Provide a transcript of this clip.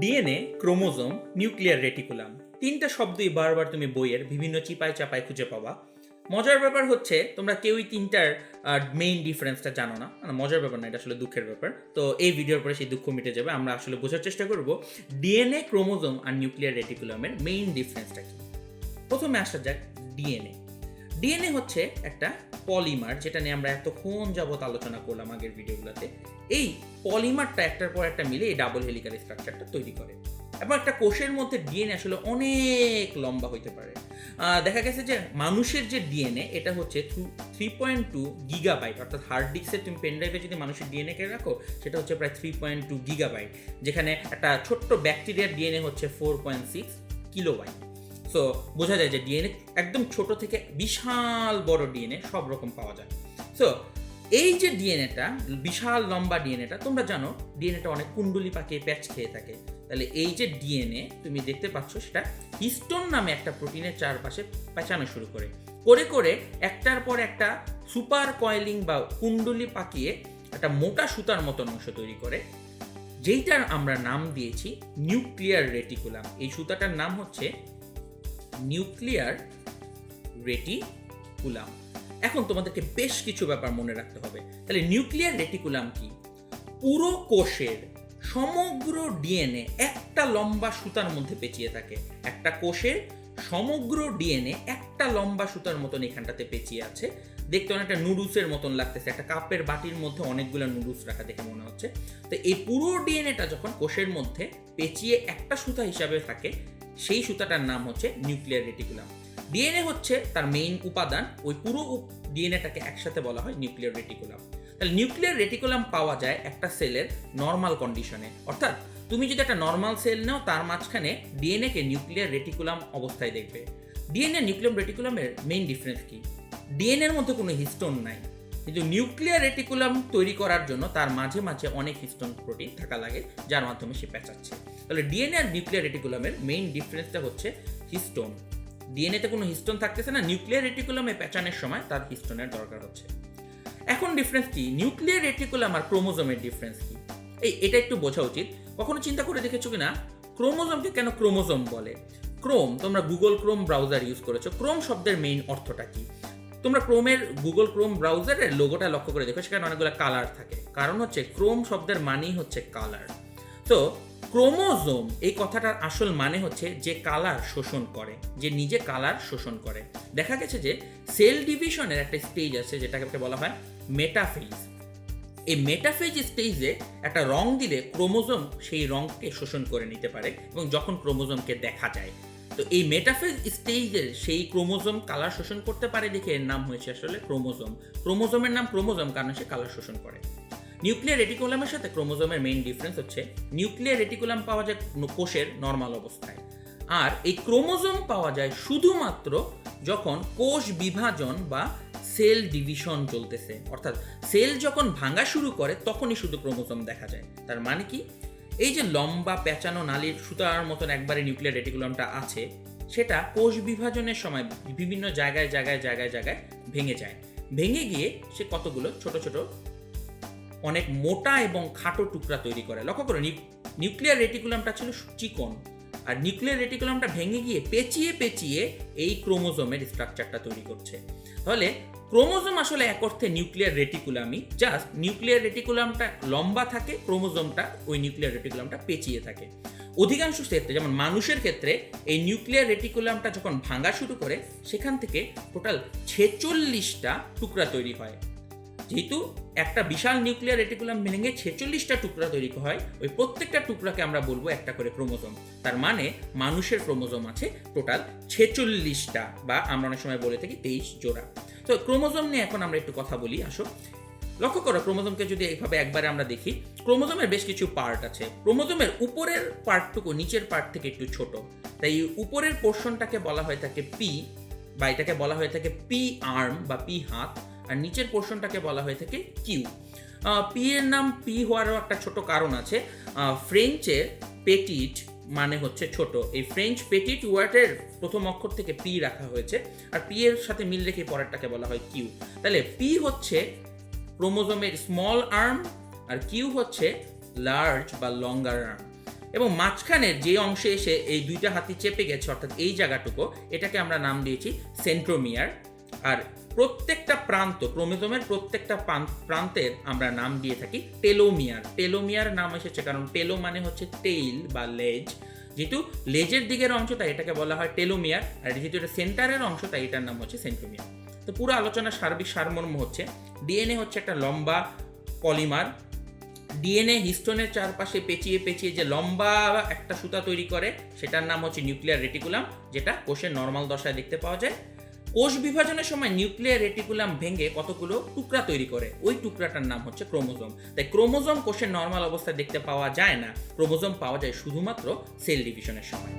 DNA, chromosome, nuclear reticulum. তিনটা শব্দই বারবার তুমি বইয়ের বিভিন্ন চিপায় চাপায় খুঁজে পাবা। মজার ব্যাপার হচ্ছে, তোমরা কেউই তিনটার মেইন ডিফারেন্সটা জানো না। মানে মজার ব্যাপার না, এটা আসলে দুঃখের ব্যাপার। তো এই ভিডিওর পরে সেই দুঃখ মিটে যাবে, আমরা আসলে বোঝার চেষ্টা করব ডিএনএ, ক্রোমোজোম আর নিউক্লিয়ার রেটিকুলামের মেইন ডিফারেন্সটা কি। প্রথমে আসা যাক ডিএনএ। ডিএনএ হচ্ছে একটা পলিমার, যেটা নিয়ে আমরা এতক্ষণ যাবত আলোচনা করলাম আগের ভিডিওগুলোতে এই পলিমারটা একটার পর একটা মিলে এই ডাবল হেলিক্যাল স্ট্রাকচারটা তৈরি করে। এবং একটা কোষের মধ্যে ডিএনএ আসলে অনেক লম্বা হইতে পারে। দেখা গেছে যে মানুষের যে ডিএনএ এটা হচ্ছে থ্রি পয়েন্ট টু গিগাবাইট অর্থাৎ হার্ড ডিস্কে তুমি পেন ড্রাইভে যদি মানুষের ডিএনএ কে রাখো, সেটা হচ্ছে প্রায় থ্রি পয়েন্ট টু গিগাবাইট যেখানে একটা ছোট্ট ব্যাকটেরিয়ার ডিএনএ হচ্ছে four point six kilobyte so বোঝা যায় যে ডিএনএ একদম ছোট থেকে বিশাল বড় ডিএনএ সব রকম পাওয়া যায়। সো এই যে ডিএনএটা বিশাল লম্বা ডিএনএটা তোমরা জানো ডিএনএটা অনেক কুণ্ডলি পাকিয়ে প্যাচ খেয়ে থাকে। তাহলে এই যে ডিএনএ তুমি দেখতে পাচ্ছ, সেটা হিস্টোন নামে একটা প্রোটিনের চারপাশে পেঁচানো শুরু করে। করে করে একটার পর একটা সুপার কয়েলিং বা কুণ্ডলি পাকিয়ে একটা মোটা সুতার মতন অংশ তৈরি করে, যেইটার আমরা নাম দিয়েছি নিউক্লিয়ার রেটিকুলাম। এই সুতাটার নাম হচ্ছে নিউক্লিয়ার রেটিকুলাম। এখন তোমাদেরকে বেশ কিছু ব্যাপার মনে রাখতে হবে। তাহলে নিউক্লিয়ার রেটিকুলাম কি? পুরো কোষের সমগ্র ডিএনএ একটা লম্বা সুতার মধ্যে পেঁচিয়ে থাকে। একটা কোষের সমগ্র ডিএনএ একটা লম্বা সুতার মতন এখানটাতে পেঁচিয়ে আছে। দেখতে অনেকটা নুডলসের মতন লাগতেছে। একটা কাপের বাটির মধ্যে অনেকগুলো নুডলস রাখা দেখে মনে হচ্ছে। তো এই পুরো ডিএনএটা যখন কোষের মধ্যে পেঁচিয়ে একটা সুতা হিসাবে থাকে, সেই সুতাটার নাম হচ্ছে নিউক্লিয়ার রেটিকুলাম ডিএনএ হচ্ছে তার মেইন উপাদান, ওই পুরো ডিএনএটাকে একসাথে বলা হয় নিউক্লিয়ার রেটিকুলাম তাহলে নিউক্লিয়ার রেটিকুলাম পাওয়া যায় একটা সেলের নর্মাল কন্ডিশনে অর্থাৎ তুমি যদি একটা নর্মাল সেল নাও, তার মাঝখানে ডিএনএ কে নিউক্লিয়ার রেটিকুলাম অবস্থায় দেখবে। ডিএনএ নিউক্লিয়াম রেটিকুলামের মেইন ডিফারেন্স কি? ডিএনএর মধ্যে কোনো হিস্টোন নাই। কিন্তু নিউক্লিয়ার রেটিকুলাম তৈরি করার জন্য তার মাঝে মাঝে অনেক হিস্টোন প্রোটিন থাকা লাগে, যার মাধ্যমে সে পেঁচাচ্ছে। তাহলে ডিএনএ আর নিউক্লিয়ার রেটিকুলামের মেইন ডিফারেন্সটা হচ্ছে হিস্টোন ডিএনএতে কোনো হিস্টোন থাকতেছে না নিউক্লিয়ার রেটিকুলামে পেঁচানোর সময় তার হিস্টোনের দরকার হচ্ছে। এখন ডিফারেন্স কি? নিউক্লিয়ার রেটিকুলাম আর ক্রোমোজোমের ডিফারেন্স কি? এই, এটা একটু বোঝা উচিত। কখনো চিন্তা করে দেখেছ কিনা? ক্রোমোজোমকে কেন ক্রোমোজোম বলে? ক্রোম তোমরা গুগল ক্রোম ব্রাউজার ইউজ করেছ। ক্রোম শব্দের মেইন অর্থটা কি? তোমরা ক্রোমের গুগল ক্রোম ব্রাউজারের লোগোটা লক্ষ্য করে দেখো, সেখানে অনেকগুলো কালার থাকে। কারণ হচ্ছে ক্রোম শব্দের মানেই হচ্ছে কালার তো ক্রোমোজোম, এই কথাটার আসল মানে হচ্ছে যে কালার শোষণ করে, যে নিজে কালার শোষণ করে। দেখা গেছে যে সেল ডিভিশনের একটা স্টেজ আছে, যেটাকে বলা হয় মেটাফেজ। এই মেটাফেজ স্টেজে একটা রং দিলে ক্রোমোজোম সেই রংকে শোষণ করে নিতে পারে এবং যখন ক্রোমোজোমকে দেখা যায়। তো এই মেটাফেজ স্টেজের সেই ক্রোমোজোম কালার শোষণ করতে পারে দেখে এর নাম হয়েছে আসলে ক্রোমোজোম। ক্রোমোজোমের নাম ক্রোমোজোম, কারণ সে কালার শোষণ করে। নিউক্লিয়ার রেটিকুলামের সাথে ক্রোমোজোমের মেইন ডিফারেন্স হচ্ছে নিউক্লিয়ার রেটিকুলাম পাওয়া যায় কোষের নর্মাল অবস্থায়। আর এই ক্রোমোজোম পাওয়া যায় শুধুমাত্র যখন কোষ বিভাজন বা সেল ডিভিশন চলতেছে। অর্থাৎ সেল যখন ভাঙা শুরু করে, তখনই শুধু ক্রোমোজোম দেখা যায়। তার মানে কি? এই যে লম্বা পেঁচানো নালীর সুতার মতন একবারে নিউক্লিয়ার রেটিকুলামটা আছে, সেটা কোষ বিভাজনের সময় বিভিন্ন জায়গায় জায়গায় জায়গায় জায়গায় ভেঙে যায়। ভেঙে গিয়ে সে কতগুলো? ছোট ছোট অনেক মোটা এবং খাটো টুকরা তৈরি করে। লক্ষ্য করো নিউক্লিয়ার রেটিকুলামটা ছিল চিকন, আর নিউক্লিয়ার রেটিকুলামটা ভেঙে গিয়ে পেঁচিয়ে পেঁচিয়ে এই ক্রোমোজোমের স্ট্রাকচারটা তৈরি করছে। তাহলে ক্রোমোজোম আসলে এক অর্থে নিউক্লিয়ার রেটিকুলামই, জাস্ট নিউক্লিয়ার রেটিকুলামটা লম্বা থাকে, ক্রোমোজোমটা ওই নিউক্লিয়ার রেটিকুলামটা পেঁচিয়ে থাকে। অধিকাংশ ক্ষেত্রে, যেমন মানুষের ক্ষেত্রে, এই নিউক্লিয়ার রেটিকুলামটা যখন ভাঙা শুরু করে, সেখান থেকে টোটাল ছেচল্লিশটা টুকরা তৈরি হয়। যেহেতু একটা বিশাল নিউক্লিয়ার রেটিকুলাম ভেঙে ছেচল্লিশটা টুকরা তৈরি হয়, ওই প্রত্যেকটা টুকরাকে আমরা বলব একটা করে ক্রোমোজোম। তার মানে মানুষের ক্রোমোজোম আছে টোটাল ছেচল্লিশটা বা আমরা অনেক সময় বলে থাকি তেইশ জোড়া। তো ক্রোমোজোম নিয়ে এখন আমরা একটু কথা বলি, আসো। লক্ষ্য করো ক্রোমোজোমকে যদি এইভাবে একবারে আমরা দেখি, ক্রোমোজোমের বেশ কিছু পার্ট আছে। ক্রোমোজোমের উপরের পার্টটুকু নিচের পার্ট থেকে একটু ছোট। তাই এই উপরের পোর্শনটাকে বলা হয়ে থাকে পি বা এটাকে বলা হয়ে থাকে পি আর্ম বা পি হাত। আর নিচের পোর্শনটাকে বলা হয়ে থাকে কিউ পি এর নাম পি হওয়ারও একটা ছোট কারণ আছে। ফ্রেঞ্চে পেটিট মানে হচ্ছে ছোট। এই ফ্রেঞ্চ পেটিট ওয়ার্ডের প্রথম অক্ষর থেকে পি রাখা হয়েছে। আর পি এর সাথে মিল রেখে পরেরটাকে বলা হয় কিউ তাহলে পি হচ্ছে ক্রোমোজোমের স্মল আর্ম আর কিউ হচ্ছে লার্জ বা লঙ্গার আর্ম এবং মাঝখানের যে অংশে এসে এই দুইটা হাতি চেপে গেছে, অর্থাৎ এই জায়গাটুকু, এটাকে আমরা নাম দিয়েছি সেন্ট্রোমিয়ার আর প্রত্যেকটা প্রান্ত, ক্রোমোজোমের প্রত্যেকটা প্রান্তের আমরা নাম দিয়ে থাকি টেলোমিয়ার। টেলোমিয়ার নাম এসেছে কারণ টেলো মানে হচ্ছে টেইল বা লেজ যেহেতু লেজের দিকের অংশ, তাই এটাকে বলা হয় টেলোমিয়ার আর যেহেতু এটা সেন্টারের অংশ, তাই এটার নাম হচ্ছে সেন্ট্রোমিয়ার তো পুরো আলোচনার সার্বিক সারমর্ম হচ্ছে ডিএনএ হচ্ছে একটা লম্বা পলিমার ডিএনএ হিস্টোনের চারপাশে পেঁচিয়ে পেঁচিয়ে যে লম্বা একটা সুতা তৈরি করে, সেটার নাম হচ্ছে নিউক্লিয়ার রেটিকুলাম যেটা কোষের নর্মাল দশায় দেখতে পাওয়া যায়। কোষ বিভাজনের সময় নিউক্লিয়ার রেটিকুলাম ভেঙে কতগুলো টুকরা তৈরি করে? ওই টুকরাটার নাম হচ্ছে ক্রোমোজোম। তাই ক্রোমোজোম কোষের নর্মাল অবস্থায় দেখতে পাওয়া যায় না। ক্রোমোজোম পাওয়া যায় শুধুমাত্র সেল ডিভিশনের সময়।